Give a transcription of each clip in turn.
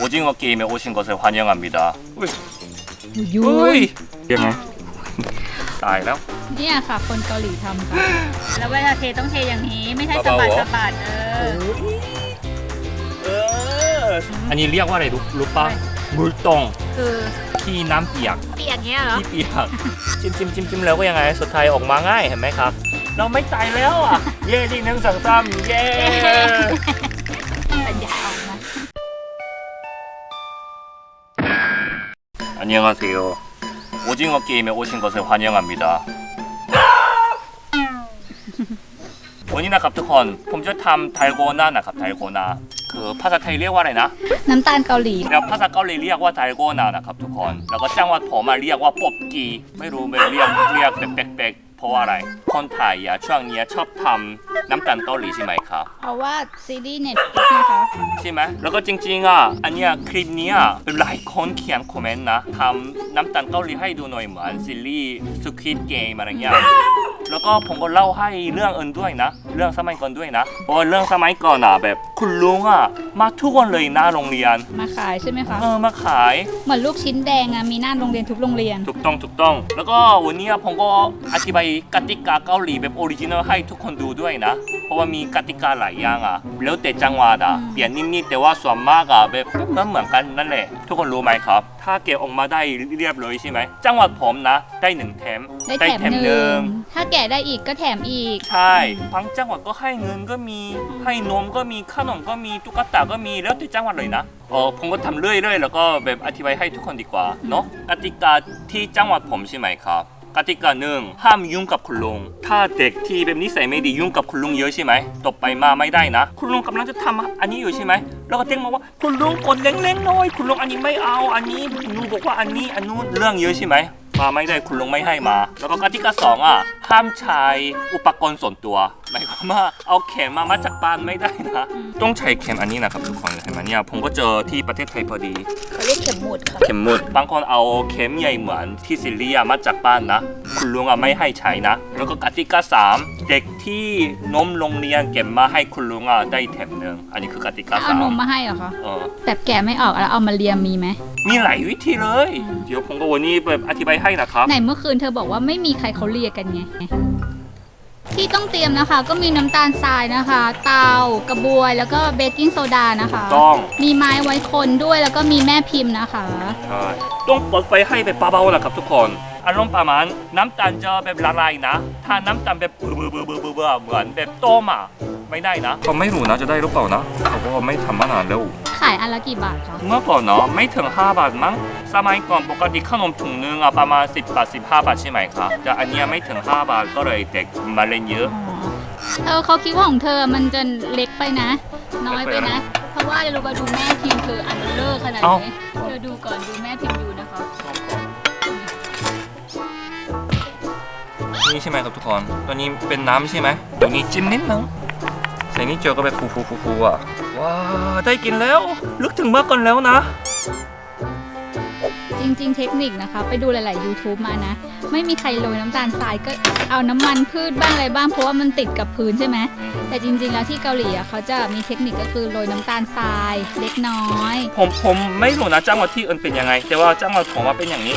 오징어 게임에 오신 것을 환영합니다. 우이, ยุ้ย 우이. ยังไง ตายแล้ว เนี่ยค่ะ คนเกาหลีทำค่ะ แล้วเวลาเทต้องเทอย่างนี้ ไม่ใช่สะ เบาๆ บัด เหรอ สะบัดเออ เอออันนี้เรียกว่าอะไรรู้รู้ป่ะมือตรง คือ ที่น้ำเปียก เปียกเงี้ยเหรอ ที่เปียก จิ้มจิ้มจิ้มจิ้มแล้วก็ยังไง สุดท้ายออกมาง่ายเห็นไหมครับ เราไม่ตายแล้วอ่ะ เย่ที่หนึ่งสองสามเย่ 안녕하세요. 오징어 게임에 오신 것을 환영합니다. วันนี้นะครับทุกคน ผมจะทำไทโกนานะครับไทโกนาคือภาษาไทยเรียกว่าอะไรนะ น้ำตาลเกาหลี แล้วภาษาเกาหลีเรียกว่าไทโกนานะครับทุกคน แล้วก็จังหวัดผมมาเรียกว่าปบกีไม่รู้ไม่เรียกเรียกแปลกๆเพ ราะว่าอะไรคนไทยอะช่วงเนี้ยชอบทำน้ำตาลเกาหลีใช่ไหมครับเพราะว่าซีรีส์เน็ตฟลิกนะคะใช่ไหมแล้วก็จริงๆอะอันเนี้ยคลิปเนี้ยหลายคนเขียนคอมเมนต์นะทำน้ำตาลเกาหลีให้ดูหน่อยเหมือนซีรีส์สควิดเกมอะไรเงี้ยแล้วก็ผมก็เล่าให้เรื่องอื่นด้วยนะ เรื่องสมัยก่อนด้วยนะเพราะว่าเรื่องสมัยก่อนอะแบบคุณลุงอะมาทุกวันเลยหน้าโรงเรียน มาขายใช่ไหมคะเออมาขาย เหมือนลูกชิ้นแดงอะมีหน้าโรงเรียนทุกโรงเรียน ถูกต้องถูกต้อง แล้วก็วันนี้ผมก็อธิบายกติกาเกาหลีแบบออริจินอลให้ทุกคนดูด้วยนะ เพราะว่ามีกติกาหลายอย่างอะแล้วแต่จังหวัดอะอืมเปลี่ยนนิดๆแต่ว่าส่วนมากอะแบบเหมือนเหมือนกันนั่นแหละ ทุกคนรู้ไหมครับ ถ้าเก็บออกมาได้เรียบร้อยใช่ไหม จังหวัดผมนะ ได้หนึ่งแถมได้แถมหนึ่งถ้าแกะได้อีกก็แถมอีก ใช่บางจังหวัดก็ให้เงินก็มี ให้นมก็มีขนมก็มีตุ๊กตาก็มีแล้วแต่จังหวัดเลยนะเออผมก็ทำเรื่อยๆ แล้วก็แบบอธิบายให้ทุกคนดีกว่าเนาะกติกาที่จังหวัดผมใช่ไหมครับ กติกาหนึ่งห้ามยุ่งกับคุณลุง ถ้าเด็กที่แบบนิสัยไม่ดียุ่งกับคุณลุงเยอะใช่ไหมตบไปมาไม่ได้นะ คุณลุงกำลังจะทำอันนี้อยู่ใช่ไหมแล้วก็เต้งมาว่าคุณลุงกดเล็งๆหน่อย คุณลุงอันนี้ไม่เอาอันนี้หนูบอกว่าอันนี้อันนู้นเรื่องเยอะใช่ไหมมาไม่ได้คุณลุงไม่ให้มา แล้วก็กติกาสองอะห้ามใช้อุปกรณ์ส่วนตัวหมายความว่าเอาเข็มมามาจากบ้านไม่ได้นะ ต้องใช้เข็มอันนี้นะครับทุกคนเห็นไหมเนี่ยผมก็เจอที่ประเทศไทยพอดี เขาเรียกเข็มหมุดค่ะ เข็มหมุดบางคนเอาเข็มใหญ่เหมือนที่ซิลีอะมาจากบ้านนะ คุณลุงอะไม่ให้ใช้นะ แล้วก็กติกาสามเด็กที่นมโรงเรียนเก็บมาให้คุณลุงอะได้แถมหนึ่งอันนี้คือกติกาเอาสามนมมาให้เหรอคะ เออแบบแกะไม่ออกแล้วเอามาเรียมมีไหม มีหลายวิธีเลย เดี๋ยวผมก็วันนี้แบบอธิบายให้นะครับ ไหนเมื่อคืนเธอบอกว่าไม่มีใครเขาเรียกกันไง ที่ต้องเตรียมนะคะ ก็มีน้ำตาลทรายนะคะ เตากระบวยแล้วก็เบกกิ้งโซดานะคะ ต้อง มีไม้ไว้คนด้วยแล้วก็มีแม่พิมพ์นะคะ ใช่ต้องเปิดไฟให้แบบเบาๆนะครับทุกคนอารมณ์ประมาณน้ำตาลจะแบบละลายนะ ถ้าน้ำตาลแบบเบื่อเบื่อเบื่อเบื่อเบื่อเหมือนแบบต้มอะ ไม่ได้นะเขาไม่รู้นะจะได้หรือเปล่านะเขาก็ไม่ทำมานานแล้ว ขายอันละกี่บาทคะเมื่อก่อนเนาะไม่ถึง 5 บาทมั้ง สมัยก่อนปกติขนมถุงนึงอะประมาณ 10 บาท 15 บาทใช่ไหมครับ แต่อันเนี้ยไม่ถึง 5 บาทก็เลยเด็กมาเล่นเยอะ เออเขาคิดว่าของเธอมันจะเล็กไปนะ น้อยไปนะ เพราะว่าเดี๋ยวเรามาดูแม่พิมพ์เธออันเบลอขนาดเอ้า นี้เธอดูก่อนดูแม่พิมพ์อยู่นะคะนี่ใช่ไหมครับทุกคน ตัวนี้เป็นน้ำใช่ไหมตัวนี้จิ้มนิดนึง ใส่นี่เจอก็แบบฟูฟูฟูฟูอะ ว้าได้กินแล้ว ลึกถึงเมื่อก่อนแล้วนะ จริง ๆ เทคนิคนะคะ ไปดูหลาย ๆ YouTube มานะ ไม่มีใครโรยน้ำตาลทรายก็เอาน้ำมันพืชบ้างอะไรบ้างเพราะว่ามันติดกับพื้นใช่ไหมแต่จริง ๆ แล้วที่เกาหลีอะเขาจะมีเทคนิคก็คือโรยน้ำตาลทรายเล็กน้อย ผมผมไม่รู้นะจังหวัดที่อื่นเป็นยังไง แต่ว่าจังหวัดผมว่าเป็นอย่างนี้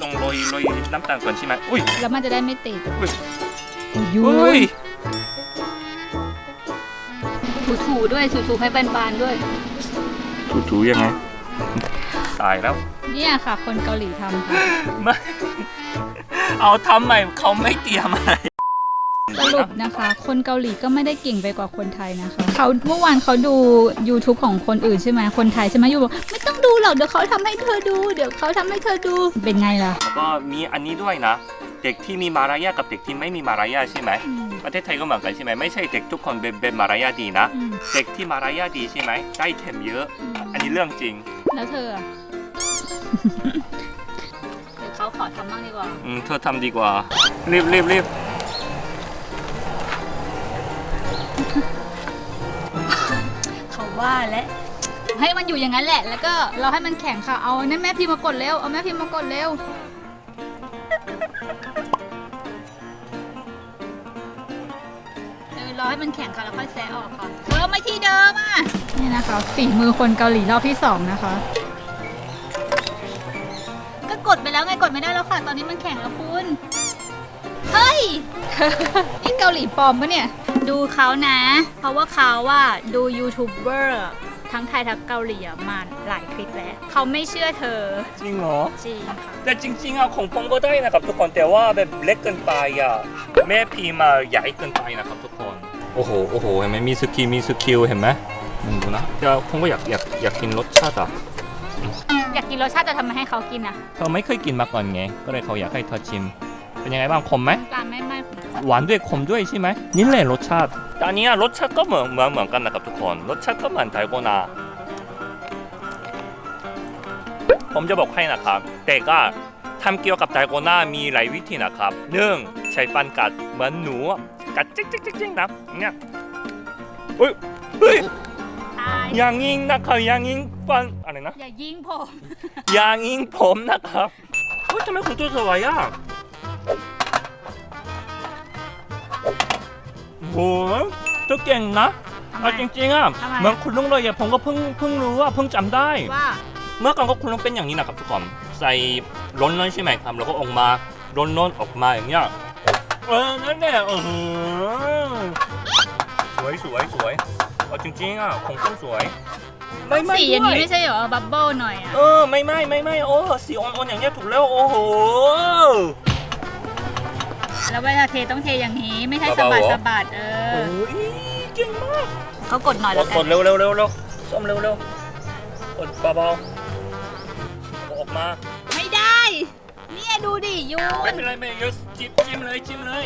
ต้องโรยโรยน้ำตาลก่อนใช่ไหมอุ้ยแล้วมันจะได้ไม่ติดอุ้ยยุอุ้ย ถูๆด้วยถูๆให้บานๆด้วย ถูถูยังไง ตายแล้ว เนี่ยค่ะ คนเกาหลีทำค่ะไม่ เอาทำใหม่เขาไม่เตรียมอะไร สรุปนะคะ คนเกาหลีก็ไม่ได้เก่งไปกว่าคนไทยนะคะเขาเมื่อวานเขาดู YouTube ของคนอื่นใช่ไหมคนไทยใช่ไหมยูบอกไม่ต้องดูหรอกเดี๋ยวเขาทำให้เธอดู เดี๋ยวเขาทำให้เธอดูเป็นไงล่ะแล้วก็มีอันนี้ด้วยนะ เด็กที่มีมารยาทกับเด็กที่ไม่มีมารยาทใช่ไหมอืมประเทศไทยก็เหมือนกันใช่ไหมไม่ใช่เด็กทุกคนเป็นเป็นมารยาทดีนะอืมเด็กที่มารยาทดีใช่ไหมได้เทมเยอะ อันนี้เรื่องจริง แล้วเธออะเดี๋ยวเขาขอทำบ้างดีกว่า อืมเธอทำดีกว่า รีบรีบรีบเขาว่าและให้มันอยู่อย่างนั้นแหละ แล้วก็เราให้มันแข็งค่ะ เอานั่นแม่พิมพ์มากดเร็ว เอาแม่พิมพ์มากดเร็ว ให้มันแข็งค่ะแล้วค่อยแซะออกค่ะเออไม่ที่เดิมอะ นี่นะคะฝีมือคนเกาหลีรอบที่สองนะคะ ก็กดไปแล้วไงกดไม่ได้แล้วค่ะ ตอนนี้มันแข่งแล้วคุณ เฮ้ย นี่เกาหลีปลอมปะเนี่ย ดูเขานะ เพราะว่าเขาว่าดูยูทูบเบอร์ทั้งไทยทั้งเกาหลีอะมาหลายคลิปแล้วเขาไม่เชื่อเธอจริงเหรอ จริงค่ะ แต่จริงๆอะของผมก็ได้นะครับทุกคนแต่ว่าแบบเล็กเกินไปอะแม่พีมาใหญ่เกินไปนะครับทุกคน โอ้โห โอ้โห เห็นไหมมีสกิลมีสกิลเห็นไหมอืมดูนะเดี๋ยวผมก็อยากอยากอยากกินรสชาติอะอยากกินรสชาติจะทำไมให้เขากินอะเขาไม่เคยกินมาก่อนไง ก็เลยเขาอยากให้เธอชิม เป็นยังไงบ้างขมไหมตาลไม่ไม่หวานด้วยขมด้วยใช่ไหมนี่แหละรสชาติแต่อันเนี้ยรสชาติก็เหมือนเหมือนเหมือนกันนะครับทุกคน รสชาติก็เหมือนไทโกนา ผมจะบอกให้นะครับ แต่ก็ทำเกี่ยวกับไทโกนามีหลายวิธีนะครับหนึ่งใช้ฟันกัดเหมือนหนู กัดจิ๊กจิ๊กจิ๊กจิ๊กนะเนี่ยเฮ้ยเฮ้ยตายอย่างยิงนะครับอย่างยิงฟันอะไรนะอย่ายิงผมอย่างยิงผมนะครับเฮ้ยทำไมคุณตัวสวยอะโหเจ้าเก่งนะทำไมเอาจริงๆอะทำไมเหมือนคุณลุงเลยอะผมก็เพิ่งเพิ่งรู้อะเพิ่งจำได้ ว่าเมื่อก่อนก็คุณลุงเป็นอย่างนี้นะครับทุกคนใส่ร้อนๆใช่ไหมครับแล้วก็ออกมาร้อนๆออกมาอย่างเงี้ย เออนั่นแหละเออสวยสวยสวยเอาจริงๆอะของคุณสวยไม่ไม่สีอย่างนี้ด้วยไม่ใช่เหรอ บับเบิ้ลหน่อยอะเออไม่ไม่ไม่ไม่โอ้สีอ่อนๆอย่างเงี้ยถูกแล้วโอ้โห แล้วเวลาเทต้องเทอย่างนี้ ไม่ใช่สะเบาๆบัดเหรอ สะบัดเอโอ้อ ยเก่งมาก เขากดหน่อยกแล้ดวกกัดน เร็วเร็วเร็วเร็วส้มเร็วเร็วกดเบาๆออกมาไม่ได้เนี่ย ดูดิยูไม่นเป็นไรไม่เยอะจิ้มจิ้มเลยจิ้มเลย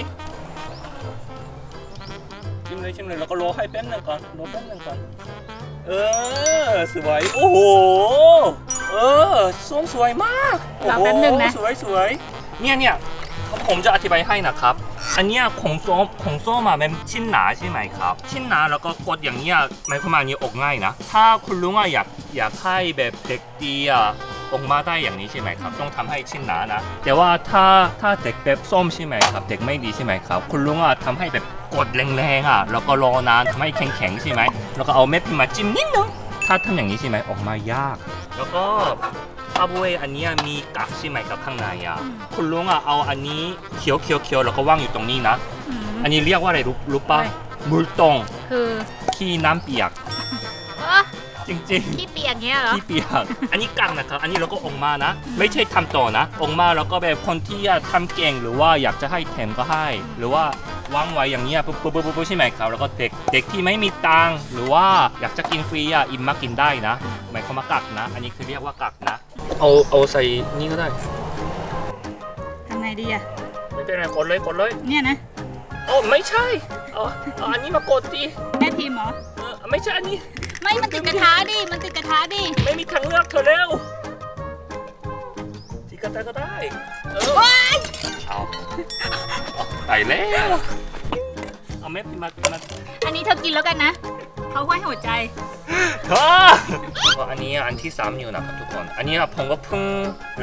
จิ้มเลยจิ้มเลยแล้วก็รอให้แป๊บนึงก่อนรอแป๊บนึงก่อนเออสวยโอ้โหเออส้มสวยมากรอแป๊บนึงนะโอ้โหสวยสวยเนี่ยเนี่ยผมจะอธิบายให้นะครับ อันเนี้ยของส้มของส้มอะมันชิ้นหนาใช่ไหมครับ ชิ้นหนาแล้วก็กดอย่างเงี้ยหมายความว่าอันนี้ออกง่ายนะ ถ้าคุณลุงอะอยากอยากให้แบบเด็กดีอะ ออกมาได้อย่างนี้ใช่ไหมครับ ต้องทำให้ชิ้นหนานะ แต่ว่าถ้าถ้าเด็กแบบส้มใช่ไหมครับ เด็กไม่ดีใช่ไหมครับ คุณลุงอะทำให้แบบกดแรงๆอะแล้วก็รอนานทำให้แข็งๆใช่ไหม แล้วก็เอาเม็ดพิมพ์มาจิ้มนิดนึง ถ้าทำอย่างนี้ใช่ไหมออกมายาก แล้วก็อาบเวยอันเนี้ยมีกักใช่ไหมครับข้างในอะ คุณลุงอะเอาอันนี้เขียวเขียวเขียวแล้วก็วางอยู่ตรงนี้นะอืมอันนี้เรียกว่าอะไรรู้รู้ปะอะไรมูลตงคือขี้น้ำเปียกเอ้อ จริงขี้เปียกเงี้ยเหรอๆขี้เปียกอันนี้กักนะครับ อันนี้เราก็ออกมานะ ไม่ใช่ทำต่อนะออกมาแล้วก็แบบคนที่อยากทำเก่งหรือว่าอยากจะให้แถมก็ให้ หรือว่าวางไว้อย่างเงี้ยปุ๊บปุ๊บปุ๊บปุ๊บใช่ไหมครับ แล้วก็เด็กเด็กที่ไม่มีตังค์หรือว่าอยากจะกินฟรีอะอิ่มมากินได้นะหมายความว่ากักนะ อันนี้คือเรียกว่ากักนะ เอาเอาใส่นี่ก็ได้ทำไงดีอะไม่เป็นไรกดเลยกดเลยเนี่ยนะโอ้ไม่ใช่เอาเอาอันนี้มากดดิแม่พิมพ์เหรอ เออไม่ใช่อันนี้ ไม่มันติดกระทะดิ มันติดกระทะดิ ไม่มีทางเลือกเธอเร็วที่กระต่ายก็ได้ เออเอาเอาไปแล้ว เอาเม็ดมามาอันนี้เธอกินแล้วกันนะ เขาห้อยหัวใจ เธอก็อันนี้อันที่สามอยู่นะครับทุกคน อันนี้ผมก็เพิ่ง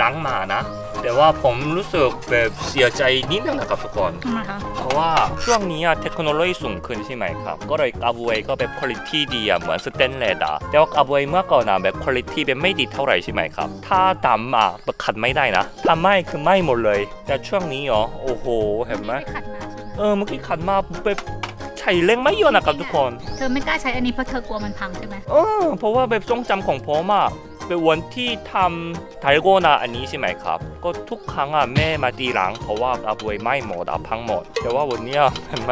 ล้างมานะ แต่ว่าผมรู้สึกแบบเสียใจนิดนึงนะครับทุกคน ทำไมคะ เพราะว่าช่วงนี้อะเทคโนโลยีสูงขึ้นใช่ไหมครับ ก็เลยกระบวยก็แบบคุณภาพดีอะเหมือนสเตนเลสอะแต่ว่ากระบวยเมื่อก่อนอะแบบคุณภาพแบบไม่ดีเท่าไหร่ใช่ไหมครับ ถ้าดำอะแบบขัดไม่ได้นะถ้าไหม่คือไหม่หมดเลย แต่ช่วงนี้อ๋อโอ้โหเห็นไหม ไม่ขัดมาใช่ไหมเออเมื่อกี้ขัดมาแบบใช้เร่งไม่เยอะนะครับทุกคน เธอไม่กล้าใช้อันนี้เพราะเธอกลัวมันพังใช่ไหมเออเพราะว่าแบบทรงจำของผมอะเป็นวันที่ทำไทโกนาอันนี้ใช่ไหมครับ ก็ทุกครั้งอะแม่มาตีหลัง เพราะว่ากระบวยไหม้หมดอะพังหมด แต่ว่าวันเนี้ยเห็นไหม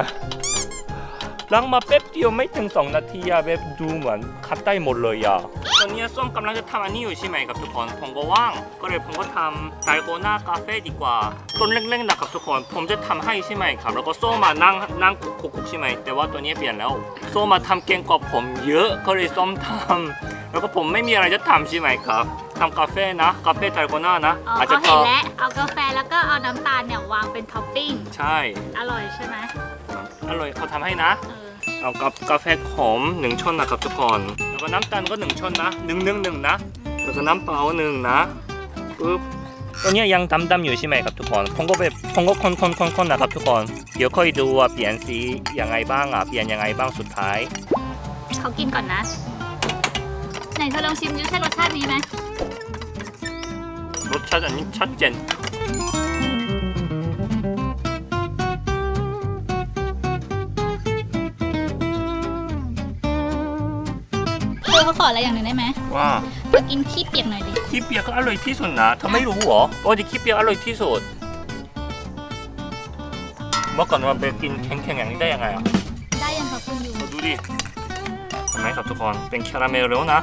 ล้างมาแป๊บเดียวไม่ถึง 2 นาทีอะแบบดูเหมือนคัดได้หมดเลยอะตอนนี้ส้มกำลังจะทำอันนี้อยู่ใช่ไหมครับทุกคนผมก็ว่าง ก็เลยผมก็ทำไทโกนากาแฟดีกว่าต้นเล็กๆนะครับทุกคนผมจะทำให้ใช่ไหมครับ แล้วก็ส้มมานั่งนั่งคุกๆใช่ไหมแต่ว่าตัวนี้เปลี่ยนแล้วส้มมาทำเก่งกว่าผมเยอะก็เลยส้มทำแล้วก็ผมไม่มีอะไรจะทำใช่ไหมครับทำกาแฟนะกาแฟไทโกนานะอ๋ออาจจะเขาเห็นแล้วเอากาแฟแล้วก็เอาน้ำตาลเนี่ยวางเป็นท็อปปิ้งใช่ อร่อยใช่ไหม อร่อยเขาทำให้นะ เออเอากับกาแฟขมหนึ่งช้อนนะครับทุกคนแล้วก็น้ำตาลก็หนึ่งช้อนนะหนึ่งหนึ่งหนึ่งนะแล้วก็น้ำเปล่าหนึ่งนะปึ๊บตัวเนี้ยยังดำๆอยู่ใช่ไหมครับทุกคนผมก็แบบผมก็คนคนคนคนนะครับทุกคนเดี๋ยวค่อยดูว่าเปลี่ยนสียังไงบ้างอะเปลี่ยนยังไงบ้างสุดท้ายเขากินก่อนนะเธอลองชิมดูใช่รสชาตินี้ไหมรสชาติอันนี้ชัดเจน อเขาขออะไรอย่างหนึ่งได้ไหมว่าเธอกินขี้เปียกหน่อยดิขี้เปียกก็อร่อยที่สุดนะเธอไม่รู้เหรอโอ้ยขี้เปียกอร่อยที่สุดเมื่อก่อนมาไปกินแข็งๆอย่างนี้ได้ยังไงอะได้ยังคะคุณยูดูดิเห็นไหมครับทุกคนเป็นคาราเมลแล้วนะ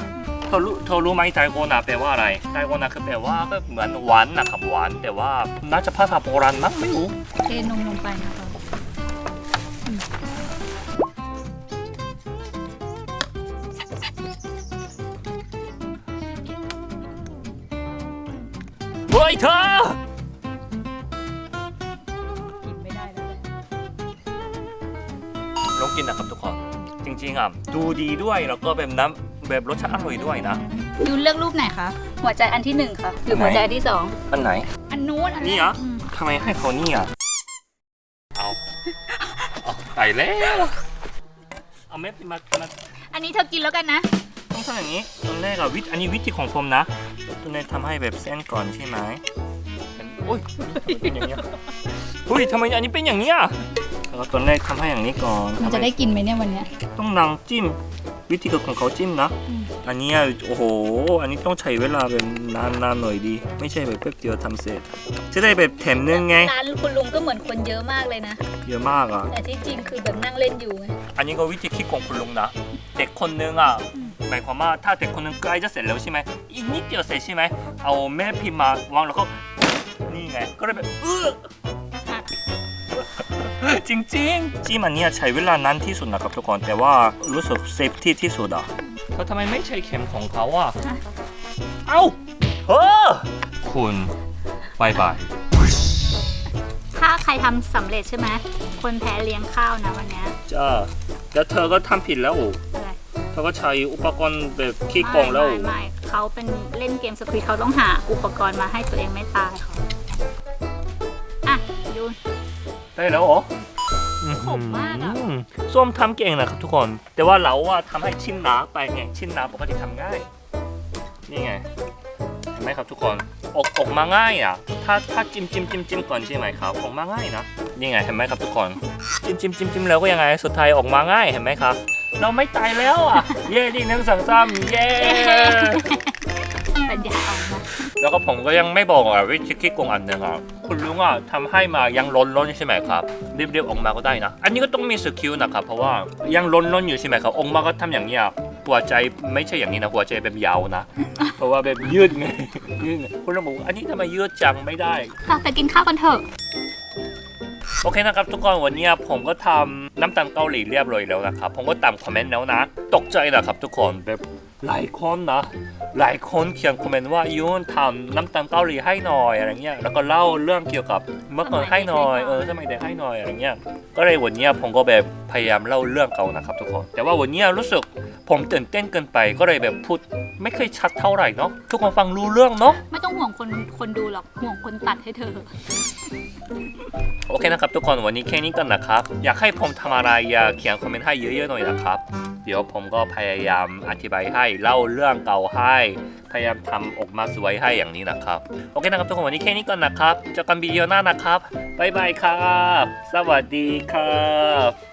เธอรู้เธอรู้ไหมไดโกนาแปลว่าอะไรไดโกนาคือแปลว่าก็เหมือนหวานนะครับหวานแต่ว่าน่าจะภาษาโบราณมั้งไม่รู้เทนมลงไปนะคะ เฮ้ยเธอ กินไม่ได้แล้วลองกินนะครับทุกคน จริงๆอะ ดูดีด้วยแล้วก็แบบน้ำแบบรสชาติอร่อยด้วยนะยูเลือกรูปไหนคะหัวใจอันที่หนึ่งค่ะหรือหัวใจอันที่สองอันไหน อันนู้นอันนี่นี้เหรอ มทำไมให้เขานี่อะเอาเอาตายแล้ว เอาเม็ดมามาอันนี้เธอกินแล้วกันนะ ต้องทำอย่างนี้ตอนแรกอะวิธีอันนี้วิธีของผมนะตอนแรกทำให้แบบเส้นก่อนใช่ไหมเป็นโอ้ยทำไมเป็นอย่างเงี้ยเฮ้ยทำไมอันนี้เป็นอย่างเนี้ยแล้วก็ตอนแรกทำให้อย่างนี้ก่อนมันจะได้กินไหมเนี่ยวันเนี้ยต้องนางจิ้มวิธีของเขาจิ้มนะอืมอันเนี้ยโอ้โห อันนี้ต้องใช้เวลาแบบนานๆหน่อยดี ไม่ใช่แบบแป๊บเดียวทำเสร็จ จะได้แบบแถมนึงไง ร้านคุณลุงก็เหมือนคนเยอะมากเลยนะ เยอะมากอะ แต่ที่จริงคือแบบนั่งเล่นอยู่ไง อันนี้ก็วิธีคิดของคุณลุงนะ เด็กคนนึงอะ หมายความว่าถ้าเด็กคนนึงใกล้จะเสร็จแล้วใช่ไหมอีกนิดเดียวเสร็จใช่ไหมเอาแม่พิมพ์มาวางแล้วก็นี่ไง ก็เลยแบบเออหักจริงๆจิ้มอันเนี้ยใช้เวลานานที่สุดนะครับทุกคนแต่ว่ารู้สึกเซฟที่ที่สุดอะเขาทำไมไม่ใช้เข็มของเขาอะเอ้าเฮ้อคุณบายบายถ้าใครทำสำเร็จใช่ไหมคนแพ้เลี้ยงข้าวนะวันเนี้ยจ้าแล้วเธอก็ทำผิดแล้ว อะไรเธอก็ใช้อุปกรณ์แบบขี้โกงแล้ว ไม่ไม่ไม่เขาเป็นเล่นเกมสควิตเขาต้องหาอุปกรณ์มาให้ตัวเองไม่ตายเขาอะยูได้แล้วเหรอขมมากอะ มส้มทำเก่งนะครับทุกคน แต่ว่าเราว่าทำให้ชิ้นหนาไปไงชิ้นหนาปกติทำง่าย นี่ไงเห็นไหมครับทุกคน ออกออกมาง่ายอะ ถ้าถ้าจิ้มจิ้มจิ้มจิ้มก่อนใช่ไหมครับ ออกมาง่ายนะนี่ไงเห็นไหมครับทุกคน จิ้มจิ้มจิ้มจิ้มแล้วก็ยังไง สุดท้ายออกมาง่ายเห็นไหมครับ เราไม่ตายแล้วอะ เย้ดีหนึ่งสองสามเย้ปัญญาอ่อนนะแล้วก็ผมก็ยังไม่บอกอะวิธีคิดโกงอันหนึ่งอะคุณลุงอะทำให้มายังล้นล้นๆใช่ไหมครับรีบๆออกมาก็ได้นะ อันนี้ก็ต้องมีสกิลนะครับเพราะว่ายังล้นล้นๆอยู่ใช่ไหมครับออกมาก็ทำอย่างนี้ย หัวใจไม่ใช่อย่างนี้นะหัวใจแบบยาวนะ เพราะว่าแบบยืดไงยืดไงคุณลุงบอกว่าอันนี้ทำไมยืดจังไม่ได้ ค่ะไปกินข้าวกันเถอะ โอเคนะครับทุกคนวันนี้ผมก็ทำน้ำตาลเกาหลีเรียบร้อยแล้วนะครับ ผมก็ตามคอมเมนต์แล้วนะ ตกใจนะครับทุกคนแบบหลายคนนะ หลายคนเขียนคอมเมนต์ว่ายูนทำน้ำตาลเกาหลีให้หน่อยอะไรเงี้ย แล้วก็เล่าเรื่องเกี่ยวกับเมื่อก่อนให้หน่อย เออสมัยเด็กให้หน่อยอะไรเงี้ย ก็เลยวันนี้ผมก็แบบพยายามเล่าเรื่องเก่านะครับทุกคน แต่ว่าวันนี้รู้สึก ผมตื่นเต้นเกินไปก็เลยแบบพูดไม่เคยชัดเท่าไหร่เนาะทุกคนฟังรู้เรื่องเนาะไม่ต้องห่วงคนคนดูหรอกห่วงคนตัดให้เธอ โอเคนะครับทุกคนวันนี้แค่นี้กันนะครับ อยากให้ผมทำอะไรอย่าเขียนคอมเมนต์ให้เยอะๆหน่อยนะครับ เดี๋ยวผมก็พยายามอธิบายให้เล่าเรื่องเก่าให้พยายามทำออกมาสวยให้อย่างนี้นะครับ โอเคนะครับทุกคนวันนี้แค่นี้ก่อนนะครับเจอกันวิดีโอหน้านะครับบ๊ายบายครับ สวัสดีครับ